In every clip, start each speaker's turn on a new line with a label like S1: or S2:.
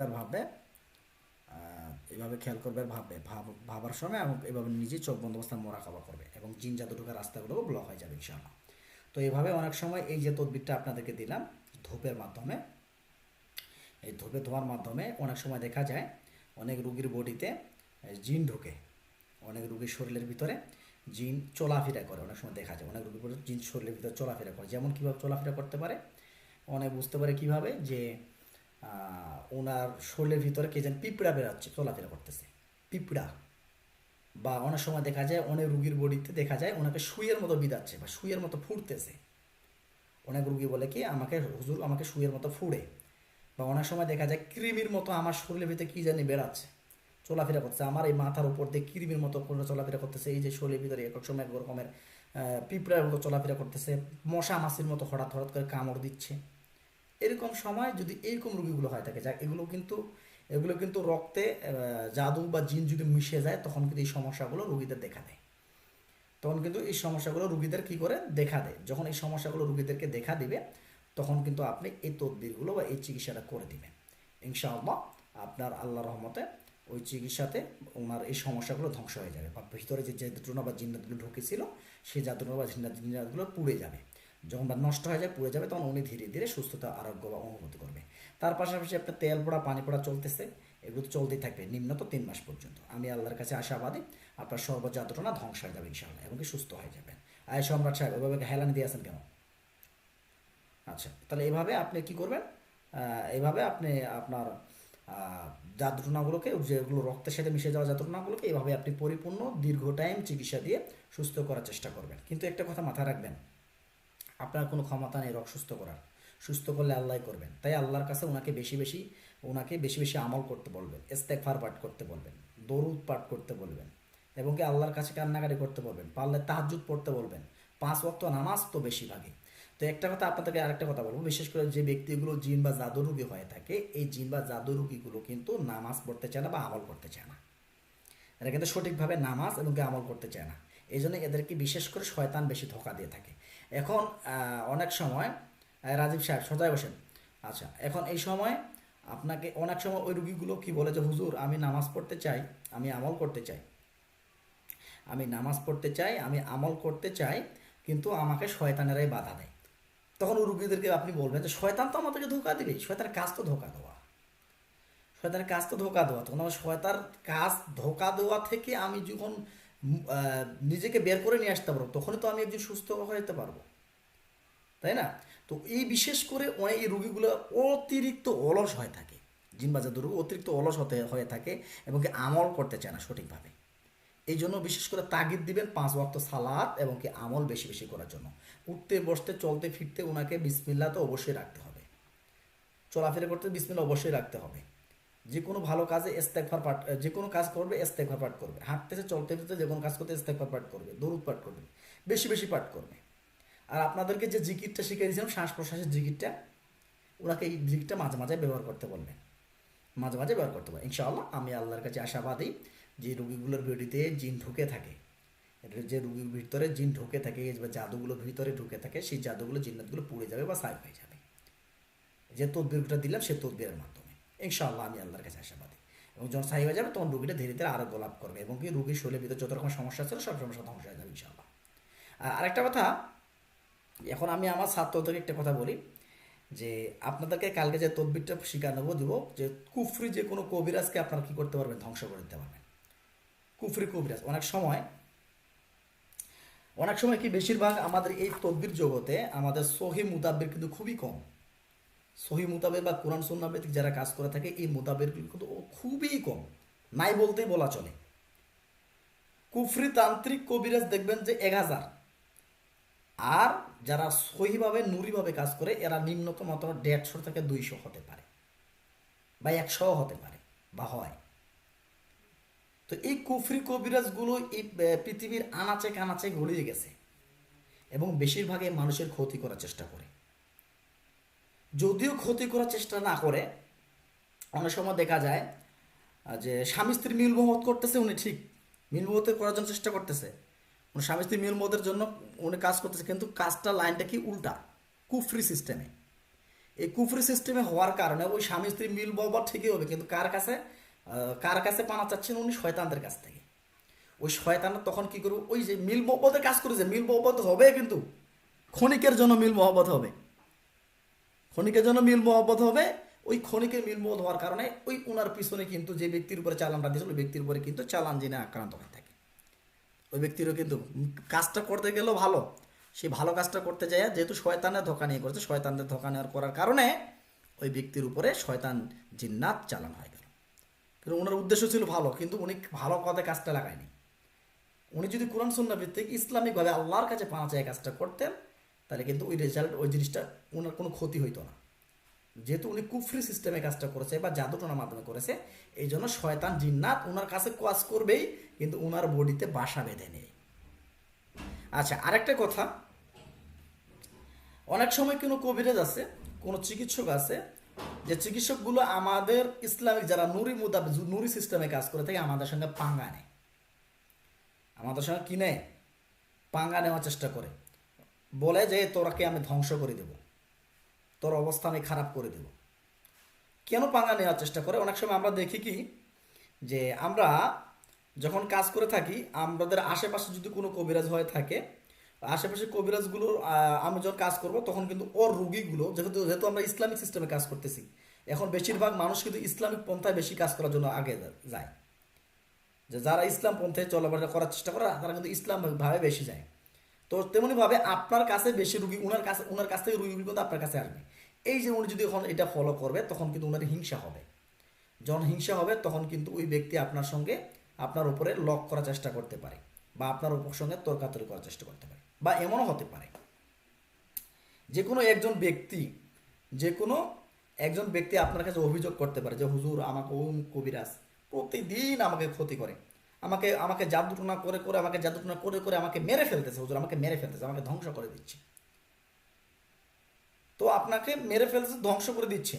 S1: ভাববে এভাবে খেয়াল করবে, ভাববে, ভাব, ভাবার সময় এবং এভাবে নিজে চোখ বন্ধ অবস্থায় করবে এবং জিন জাদু ঢোকার রাস্তাগুলো ব্লক হয়ে যাবে ইনশাআল্লাহ। তো এভাবে অনেক সময় এই যে তদবিরটা আপনাদেরকে দিলাম, ধূপের মাধ্যমে, এই ধূপে ধোয়ার মাধ্যমে অনেক সময় দেখা যায় অনেক রুগীর বডিতে জিন ঢোকে, অনেক রুগীর শরীরের ভিতরে জিন চলাফেরা করে, অনেক সময় দেখা যায় অনেক রুগীর বডিতে জিন শরীরের ভিতরে চলাফেরা করে। যেমন কীভাবে চলাফেরা করতে পারে, অনেক বুঝতে পারে কীভাবে যে ওনার শরীরের ভিতরে কে যেন পিঁপড়া বেরাচ্ছে, চলাফেরা করতেছে। পিঁপড়া। বা অনেক সময় দেখা যায়, অনেক রুগীর বডিতে দেখা যায় ওনাকে সুইয়ের মতো বিদাচ্ছে বা সুইয়ের মতো ফুটতেছে অনেক রুগী বলে কি, আমাকে হুজুর, আমাকে সুইয়ের মতো ফুড়ে। বা অনেক সময় দেখা যায়, কৃমির মতো আমার শরীরের ভিতরে কী জানি বেড়াচ্ছে চলাফেরা করতেছে। আমার এই মাথার উপর দিয়ে কৃমির মতো চলাফেরা করতেছে, এই যে শরীরের ভিতরে এক সময় এক রকমের পিঁপড়ার মতো চলাফেরা করতেছে, মশা মাছির মতো হঠাৎ হঠাৎ করে কামড় দিচ্ছে। এরকম সময় যদি এইরকম রোগীগুলো হয় থাকে, যাক, এগুলো কিন্তু এগুলো কিন্তু রক্তে জাদু বা জিন যদি মিশে যায়, তখন কিন্তু এই সমস্যাগুলো রোগীদের দেখা দেয়। তখন কিন্তু এই সমস্যাগুলো রুগীদের কি করে? দেখা দেয়। যখন এই সমস্যাগুলো রুগীদেরকে দেখা দিবে, তখন কিন্তু আপনি এই তদবিরগুলো বা এই চিকিৎসাটা করে দিবেন। ইনশাআল্লাহ আপনার আল্লাহ রহমতে ওই চিকিৎসাতে ওনার এই সমস্যাগুলো ধ্বংস হয়ে যাবে। বা ভিতরে যে জাদুটনা বা জিন্নাতগুলো ঢুকেছিল, সেই জাদুটনা বা জিন্নাত জিন্নাতগুলো পুড়ে যাবে। যখন বা নষ্ট হয়ে যায়, পুড়ে যাবে, তখন উনি ধীরে ধীরে সুস্থতা, আরোগ্য বা অনুভূতি করবে। তার পাশাপাশি আপনার তেল পোড়া, পানি পোড়া চলতেছে। এগুলো তো চলতেই থাকবে নিম্নত তিন মাস পর্যন্ত। আমি আল্লাহর কাছে আশাবাদী, আপনার সর্বজাতনা ধ্বংস হয়ে যাবে ইনশাআল্লাহ, এবং কি সুস্থ হয়ে যাবেন। আয় সম্রাট সাহেব ওইভাবে হেলানি দিয়ে আছেন কেন? আচ্ছা তাহলে এভাবে আপনি কি করবেন? এভাবে আপনি আপনার জাদুটনাগুলোকে যেগুলো রক্তের সাথে মিশে যাওয়া জাদুটনাগুলোকে এভাবে আপনি পরিপূর্ণ, দীর্ঘ টাইম চিকিৎসা দিয়ে সুস্থ করার চেষ্টা করবেন। কিন্তু একটা কথা মাথায় রাখবেন আপনার কোনো ক্ষমতা নেই রোগ সুস্থ করার। সুস্থ করলে আল্লাহ করবেন। তাই আল্লাহর কাছে ওনাকে বেশি বেশি ওনাকে বেশি বেশি আমল করতে বলবেন ইস্তেকফার পাঠ করতে বলবেন, দরুদ পাঠ করতে বলবেন এবং কি আল্লাহর কাছে কান্নাকাটি করতে বলবেন, পারলে তাহাজুদ পড়তে বলবেন। পাঁচ ওয়াক্ত নামাজ তো বেশিরভাগই তো একটা কথা আপনাদেরকে আরেকটা কথা বলব, বিশেষ করে যে ব্যক্তিগুলো জিন বা জাদু রোগী হয়ে থাকে, এই জিন বা জাদু রোগীগুলো কিন্তু নামাজ পড়তে চায় না বা আমল করতে চায় না। এরা কিন্তু সঠিকভাবে নামাজ এবং কি আমল করতে চায় না। এই এদেরকে বিশেষ করে শয়তান বেশি ধোকা দিয়ে থাকে। এখন অনেক সময় রাজীব সাহেব সজায় বসেন আচ্ছা এখন এই সময় আপনাকে, অনেক সময় ওই রুগীগুলো কি বলে যে, হুজুর, আমি নামাজ পড়তে চাই, আমি আমল করতে চাই। আমি নামাজ পড়তে চাই, আমি আমল করতে চাই, কিন্তু আমাকে শয়তানেরাই বাধা দেয়। তখন ওই রুগীদেরকে আপনি বলবেন যে, শয়তান তো আমাদেরকে ধোকা দিবে শয়তানের কাজ তো ধোকা দেওয়া। শয়তানের কাজ তো ধোকা দেওয়া। তখন আমার শয়তার কাজ ধোকা দেওয়া থেকে আমি যখন নিজেকে বের করে নিয়ে আসতে পারব, তখনই তো আমি একজন সুস্থ হয়ে যেতে পারব। তাই না? তো এই বিশেষ করে অনেক এই রুগীগুলো অতিরিক্ত অলস হয়ে থাকে, জিনবাজার রোগ অতিরিক্ত অলস হতে, হয়ে থাকে এবং কি আমল করতে চায় না সঠিকভাবে। এই জন্য বিশেষ করে তাগিদ দিবেন পাঁচ ওয়াক্ত সালাদ এবং কি আমল বেশি বেশি করার জন্য। উঠতে, বসতে, চলতে, ফিরতে ওনাকে বিসমিল্লা তো অবশ্যই রাখতে হবে। চলাফেরা করতে বিসমিল্লা অবশ্যই রাখতে হবে। যে কোনো ভালো কাজে ইস্তেকফার পাঠ যে কোনো কাজ করবে ইস্তেকফার পাঠ করবে। হাঁটতেছে চলতে ফিরতে যে কোনো কাজ করতে ইস্তেকফার পাঠ করবে, দরুদ পাঠ করবে, বেশি বেশি পাঠ করবে। আর আপনাদেরকে যে জিকিরটা শিখিয়ে দিয়েছিলাম, শ্বাস প্রশ্বাসের জিকিরটা, ওনাকে এই জিকিরটা মাঝে মাঝে ব্যবহার করতে বলবেন। মাঝে মাঝে ব্যবহার করতে পারেন ইনশাআল্লাহ, আমি আল্লাহর কাছে আশাবাদী যে রুগীগুলোর বডিতে জিন ঢুকে থাকে যে রুগীর ভিতরে জিন ঢুকে থাকে বা জাদুগুলো ভিতরে ঢুকে থাকে, সেই জাদুগুলো জিন্নাতগুলো পুড়ে যাবে বা সাইড হয়ে যাবে। যে তদবিরটা দিলাম, সে তদবিরের মাধ্যমে। ইনশাআল্লাহ আমি আল্লাহর কাছে আশাবাদী। এবং যখন সাহি হয়ে যাবে, তখন রুগীটা ধীরে ধীরে আরোগ্য লাভ করবে এবং কি রুগীর শরীরের ভিতরে যত রকম সমস্যা ছিল সব সমস্যা ধ্বংস হয়ে যাবে ইনশাআল্লাহ। আর আরেকটা কথা, এখন আমি আমার ছাত্রদেরকে একটা কথা বলি, যে আপনাদেরকে কালকে যে তদবিরটা শিখানো দিব, যে কুফরি যে কোনো কবিরাজকে আপনারা কী করতে পারবেন? ধ্বংস করে দিতে পারবেন। কুফরি কবিরাজ। অনেক সময় অনেক সময় কি বেশিরভাগ আমাদের এই তদবির জগতে আমাদের সহি মুতাব্বির কিন্তু খুবই কম। সহি মুতাবের বা কোরআন সুন্নাবেদিক যারা কাজ করে থাকে, এই মুতাবের কিন্তু খুবই কম। নাই বলতেই বলা চলে। কুফরি তান্ত্রিক কবিরাজ দেখবেন যে এক হাজার। আর যারা সহিভাবে, নুরিভাবে কাজ করে, এরা নিম্নতম অথবা দেড়শো থেকে দুইশো হতে পারে। বা একশো হতে পারে, বা হয়। তো এই কুফরি কবিরাজগুলো এই পৃথিবীর আনাচে কানাচে গড়িয়ে গেছে। এবং বেশিরভাগই মানুষের ক্ষতি করার চেষ্টা করে। যদিও ক্ষতি করার চেষ্টা না করে, অনেক সময় দেখা যায় যে স্বামী স্ত্রী মিল করতেছে, উনি ঠিক মিল করার জন্য চেষ্টা করতেছে। উনি স্বামী স্ত্রী মিল জন্য উনি কাজ করতেছে, কিন্তু কাজটা লাইনটা কি উল্টা? কুফরি সিস্টেমে। এই কুফরি সিস্টেমে হওয়ার কারণে ওই স্বামী স্ত্রী মিল ঠিকই হবে, কিন্তু কার কাছে কার কাছে পানা চাচ্ছেন উনি? শয়তানদের কাছ থেকে। ওই শয়তান তখন কি করবে? ওই যে মিল মহব্বতের কাজ করেছে মিল মহব্বত হবে কিন্তু, ক্ষণিকের জন্য মিল মহব্বত হবে। ক্ষণিকের জন্য মিল মহব্বত হবে, ওই ক্ষণিকের মিল মহব্বত হওয়ার কারণে ওই উনার পিছনে কিন্তু যে ব্যক্তির উপরে চালানটা দিয়েছিল ওই ব্যক্তির উপরে কিন্তু চালান জেনে আক্রান্ত হয়ে থাকে। ওই ব্যক্তিরও কিন্তু কাজটা করতে গেলেও ভালো। সেই ভালো কাজটা করতে যায়, যেহেতু শয়তানের ধোকা নিয়ে করেছে, শয়তানদের ধোকা নেওয়ার করার কারণে ওই ব্যক্তির উপরে শয়তান জিন্নাত চালান হয়ে গেল। কিন্তু ওনার উদ্দেশ্য ছিল ভালো, কিন্তু উনি ভালো পথে কাজটা লাগায়নি। উনি যদি কোরআন সন্না ভিত্তিক ইসলামিকভাবে আল্লাহর কাছে যায় কাজটা করতেন তাহলে কিন্তু ওই রেজাল্ট ওই জিনিসটা ওনার কোনো ক্ষতি হইতো না। যেহেতু উনি কুফরি সিস্টেমে কাজটা করেছে বা জাদুটনার মাধ্যমে করেছে এই জন্য শয়তান, জিন্নাত ওনার কাছে কাজ করবেই, কিন্তু ওনার বডিতে বাসা বেঁধে নেই। আচ্ছা আরেকটা কথা। অনেক সময় কোনো কবিরাজ আছে, কোনো চিকিৎসক আছে, যে চিকিৎসকগুলো আমাদের ইসলামিক, যারা নুরি মুদা নুরি সিস্টেমে কাজ করে থাকে, আমাদের সঙ্গে পাঙ্গা নেয়। আমাদের সঙ্গে কি নেয়? পাঙ্গা নেওয়ার চেষ্টা করে। বলে যে তোরাকে আমি ধ্বংস করে দেব। তোর অবস্থা আমি খারাপ করে দেব। কেন পাঙ্গা নেওয়ার চেষ্টা করে? অনেক সময় আমরা দেখি কি যে আমরা যখন কাজ করে থাকি আমাদের আশেপাশে যদি কোনো কবিরাজ হয়ে থাকে আশেপাশে কবিরাজগুলো আহ, আমি যখন কাজ করব তখন কিন্তু ওর রুগীগুলো যেহেতু যেহেতু আমরা ইসলামিক সিস্টেমে কাজ করতেছি এখন বেশিরভাগ মানুষ কিন্তু ইসলামিক পন্থায় বেশি কাজ করার জন্য আগে যায়। যে যারা ইসলাম পন্থে চলাফেরা করার চেষ্টা করে তারা কিন্তু ইসলাম ভাবে বেশি যায়। তো তেমনি ভাবে আপনার কাছে বেশি রুগী, উনার কাছে, উনার কাছ থেকে রুগী কিন্তু আপনার কাছে আসবে। এই যে উনি যদি এখন এটা ফলো করবে, তখন কিন্তু উনার হিংসা হবে। যখন হিংসা হবে, তখন কিন্তু ওই ব্যক্তি আপনার সঙ্গে আপনার উপরে লক করার চেষ্টা করতে পারে বা আপনার উপর সঙ্গে তর্কাতর্কি করার চেষ্টা করতে পারে বা এমনও হতে পারে। যে কোনো একজন ব্যক্তি যে কোনো একজন ব্যক্তি আপনার কাছে অভিযোগ করতে পারে যে, হুজুর, আমাকে ওম কবিরাজ প্রতিদিন আমাকে ক্ষতি করে। আমাকে আমাকে জাদুটনা করে করে, আমাকে জাদুটনা করে করে আমাকে মেরে ফেলতেছে, হুজুর, আমাকে মেরে ফেলতেছে, আমাকে ধ্বংস করে দিচ্ছে। তো আপনাকে মেরে ফেলতেছে, ধ্বংস করে দিচ্ছে।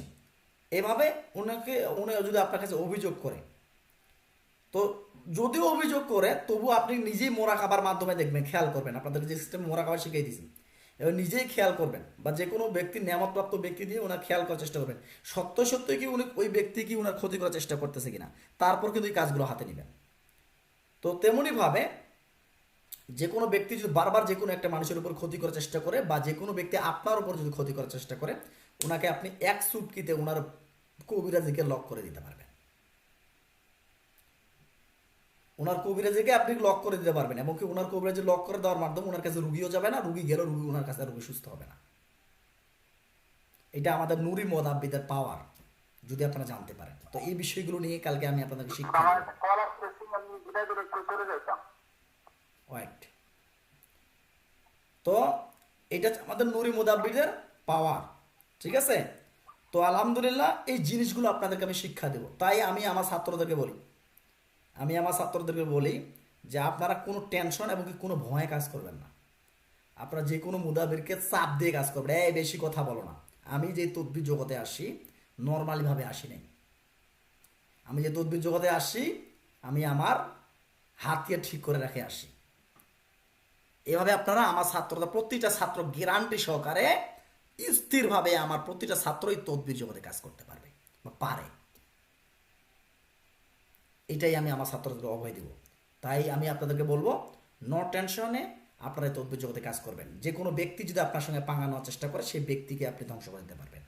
S1: এভাবে ওনাকে উনি যদি আপনার কাছে অভিযোগ করে, তো যদিও অভিযোগ করে তবু আপনি নিজেই মোরা খাবার মাধ্যমে দেখবেন, খেয়াল করবেন। আপনাদের যে সিস্টেম মোরা খাবার শিখিয়ে দিয়েছি এবার নিজেই খেয়াল করবেন বা যে কোনো ব্যক্তি, নিয়ামতপ্রাপ্ত ব্যক্তি দিয়ে ওনার খেয়াল করার চেষ্টা করবেন। সত্য সত্যই কি উনি, ওই ব্যক্তি কি ওনার ক্ষতি করার চেষ্টা করতেছে কিনা? তারপর কিন্তু এই কাজগুলো হাতে নেবেন। তো তেমনইভাবে যে কোনো ব্যক্তি যদি বারবার যে কোনো একটা মানুষের উপর ক্ষতি করার চেষ্টা করে বা যে কোনো ব্যক্তি আপনার উপর যদি ক্ষতি করার চেষ্টা করে, ওনাকে আপনি এক সুটকিতে ওনার কবিরাজিকে লক করে দিতে পারবেন। ওনার কবিরাজিকে আপনি লক করে দিতে পারবেন, এমনকি ওনার কবিরাজি লক করে দেওয়ার মাধ্যমে ওনার কাছে রুগীও যাবে না, রুগী গেলেও রুগী ওনার কাছে রুগী সুস্থ হবে না। এটা আমাদের নুরি মোদাব্বিদের পাওয়ার যদি আপনারা জানতে পারেন। তো এই বিষয়গুলো নিয়ে কালকে আমি আপনাদেরকে শিক্ষা
S2: বিদায় করে চলে যাইতাম
S1: তো এটা আমাদের নুরি মুদাব্বিদের পাওয়ার ঠিক আছে? তো আলহামদুলিল্লাহ এই জিনিসগুলো আপনাদেরকে আমি শিক্ষা দেব। তাই আমি আমার ছাত্রদেরকে বলি, আমি আমার ছাত্রদেরকে বলি যে আপনারা কোনো টেনশন এবং কোনো ভয়ে কাজ করবেন না। আপনারা যে কোনো মুদাবিরকে চাপ দিয়ে কাজ করবেন। এই বেশি কথা বলো না। আমি যে তদ্বির জগতে আসি নর্মালিভাবে আসি নাই। আমি যে তদ্বির জগতে আসি, আমি আমার হাতকে ঠিক করে রেখে আসি। এভাবে আপনারা আমার ছাত্ররা প্রতিটা ছাত্র গ্যারান্টি সহকারে স্থিরভাবে আমার প্রতিটা ছাত্রই তদ্বির জগতে কাজ করতে পারবে বা পারে। এটাই আমি আমার ছাত্রদেরকে অভয় দিব। তাই আমি আপনাদেরকে বলব নো টেনশনে আপনারা তদ্বির জগতে কাজ করবেন। যে কোনো ব্যক্তি যদি আপনার সঙ্গে পাঙ্গা নেওয়ার চেষ্টা করে সেই ব্যক্তিকে আপনি ধ্বংস করে দিতে পারবেন।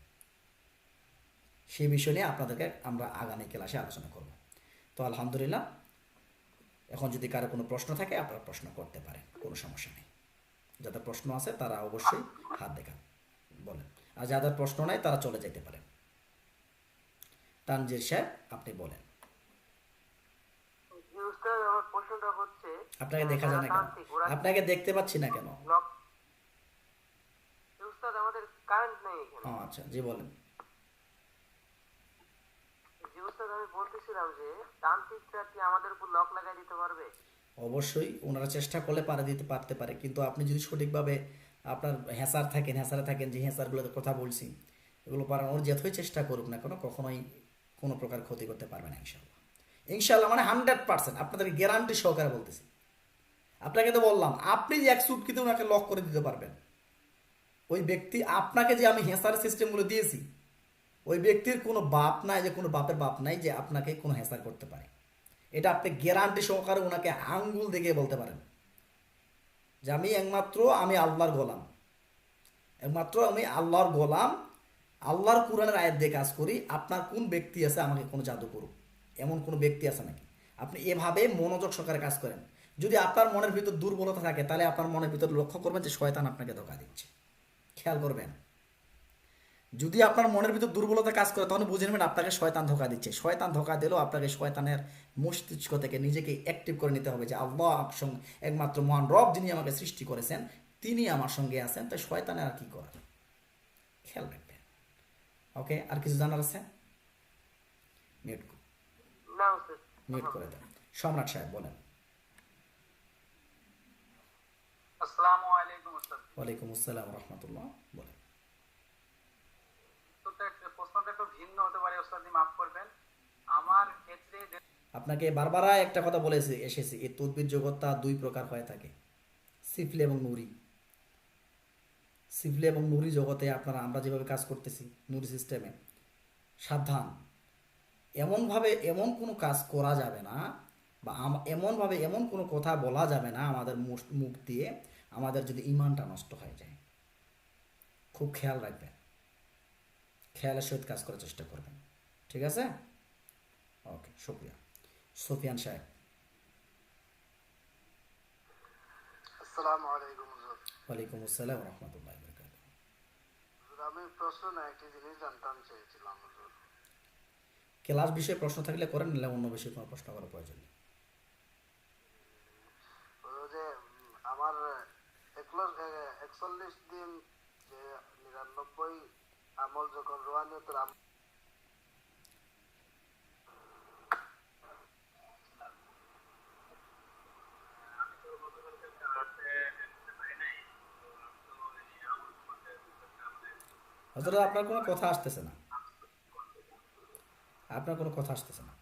S1: সেই বিষয় নিয়ে আপনাদেরকে আমরা আগামী ক্লাসে আলোচনা করব। তো আলহামদুলিল্লাহ এখন যদি কারও কোনো প্রশ্ন থাকে আপনারা প্রশ্ন করতে পারেন কোনো সমস্যা নেই। যাদের প্রশ্ন আছে তারা অবশ্যই হাত দেখান বলেন। আর যাদের প্রশ্ন নাই তারা চলে যেতে পারেন। তানজির সাহেব আপনি বলেন। আপনাকে দেখা যায় না কেন? আপনাকে দেখতে পাচ্ছি না কেন? আচ্ছা জি বলেন।
S3: জি আমি বলতেছিলাম যে তান্ত্রিকরা কি আমাদের উপর লক লাগাই দিতে পারবে?
S1: অবশ্যই, ওনারা চেষ্টা করলে পারে দিতে, পারতে পারে। কিন্তু আপনি যদি সঠিকভাবে আপনার হ্যাঁসার থাকেন হ্যাঁসারে থাকেন, যে হ্যাঁসারগুলোর কথা বলছি, এগুলো পারান ওর যতই চেষ্টা করুক না কেন, কখনোই কোনো প্রকার ক্ষতি করতে পারবে না ইনশাল্লাহ ইনশাল্লাহ মানে হান্ড্রেড পার্সেন্ট আপনাদের গ্যারান্টি সহকারে বলতেছি। আপনাকে তো বললাম, আপনি এক সুটকিতে ওনাকে লক করে দিতে পারবেন, ওই ব্যক্তি আপনাকে যে আমি হেসার সিস্টেমগুলো দিয়েছি ওই ব্যক্তির কোনো বাপ নাই যে, কোনো বাপের বাপ নাই যে আপনাকে কোনো হেসার করতে পারে। এটা আপনি গ্যারান্টি সহকারে ওনাকে আঙ্গুল দেখে বলতে পারেন। যে আমি একমাত্র আমি আল্লাহর গোলাম। একমাত্র আমি আল্লাহর গোলাম, আল্লাহর কোরআনের আয়াত দিয়ে কাজ করি, আপনার কোন ব্যক্তি আছে আমাকে কোনো জাদু করুক? এমন কোনো ব্যক্তি আছে নাকি? আপনি এভাবে মনোযোগ সহকারে কাজ করেন। যদি আপনার মনের ভিতর দুর্বলতা থাকে, তাহলে আপনার মনের ভিতর লক্ষ্য করবেন যে শয়তান আপনাকে ধোকা দিচ্ছে। খেয়াল করবেন। যদি আপনার মনের ভিতর দুর্বলতা কাজ করে তখন বুঝে নেবেন আপনাকে শয়তান ধোকা দিচ্ছে। শয়তান ধোকা দিলেও আপনাকে শয়তানের মস্তিষ্ক থেকে নিজেকে অ্যাক্টিভ করে নিতে হবে যে আল্লাহ সঙ্গে একমাত্র মহান রব যিনি আমাকে সৃষ্টি করেছেন তিনি আমার সঙ্গে আছেন তাই শয়তানের আর কি করার খেয়াল রাখবেন। ওকে আর কিছু জানার আছে? মিউট মিউট করে দেন। সম্রাট সাহেব বলেন।
S2: আসসালামু আলাইকুম
S1: ওয়ালাইকুম আসসালাম রহমতুল্লাহ। বলেন
S2: উত্তরটা একটু- প্রশ্নটা একটু ভিন্ন পারে মাফ করবেন। আমার ক্ষেত্রে
S1: আপনাকে বারবার একটা কথা বলেছি, এসেছি। এই তদ্বির জগৎটা দুই প্রকার হয়ে থাকে। সিফলে এবং নুরি। সিফলে এবং নুরি জগতে আপনারা, আমরা যেভাবে কাজ করতেছি নুরি সিস্টেমে, সাবধান। এমনভাবে এমন কোনো কাজ করা যাবে না বা এমনভাবে এমন কোনো কথা বলা যাবে না আমাদের মুখ দিয়ে, আমাদের যদি ইমানটা নষ্ট হয়ে যায়। খুব খেয়াল রাখবেন। খেয়ালের সহিত কাজ করার চেষ্টা করবেন। ঠিক আছে? ওকে শুক্রিয়া সুফিয়ান সাহেব।
S4: আসসালামু আলাইকুম
S1: ওয়ালাইকুম আসসালাম রহমতুল্লাহ বরকাত
S4: আমি প্রশ্ন না একটি জিনিস জানতাম চেয়েছিলাম হুজুর।
S1: ক্লাস বিষয়ে প্রশ্ন থাকলে করেন অন্য বিষয়ে কোনো প্রশ্ন করার প্রয়োজন নেই।
S4: যে আমার একচল্লিশ দিন যে নিরানব্বই আমল যখন রোহানিয়তের
S1: হয়তো আপনার কোনো কথা আসতেছে না। আপনার কোনো কথা আসতেছে না।